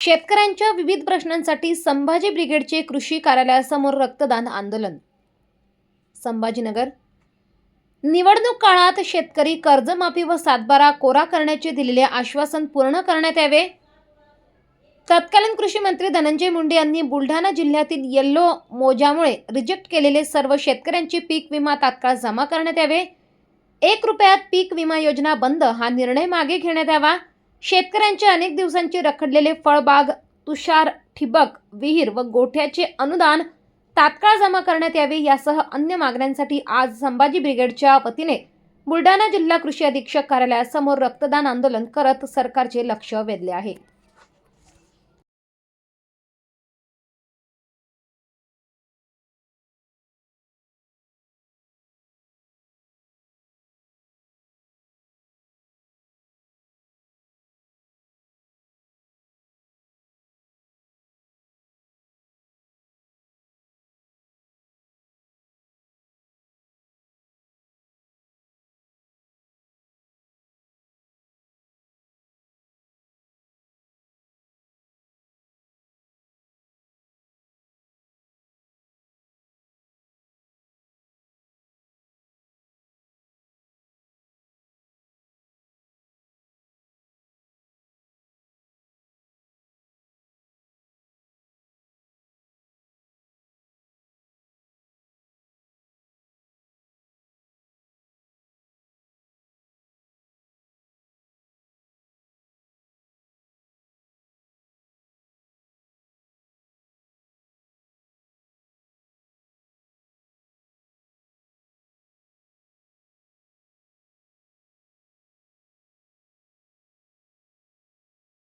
शेतकऱ्यांच्या विविध प्रश्नांसाठी संभाजी ब्रिगेडचे कृषी कार्यालयासमोर रक्तदान आंदोलन. संभाजीनगर. निवडणूक काळात शेतकरी कर्जमाफी व सातबारा कोरा करण्याचे दिलेले आश्वासन पूर्ण करण्यात यावे. तत्कालीन कृषी मंत्री धनंजय मुंडे यांनी बुलढाणा जिल्ह्यातील येल्लो मोजामुळे रिजेक्ट केलेले सर्व शेतकऱ्यांची पीक विमा तात्काळ जमा करण्यात यावे. एक रुपयात पीक विमा योजना बंद हा निर्णय मागे घेण्यात यावा. शेतकऱ्यांचे अनेक दिवसांचे रखडलेले फळबाग तुषार ठिबक विहीर व गोठ्याचे अनुदान तात्काळ जमा करण्यात यावे यासह अन्य मागण्यांसाठी आज संभाजी ब्रिगेडच्या वतीने बुलढाणा जिल्हा कृषी अधीक्षक कार्यालयासमोर रक्तदान आंदोलन करत सरकारचे लक्ष वेधले आहे.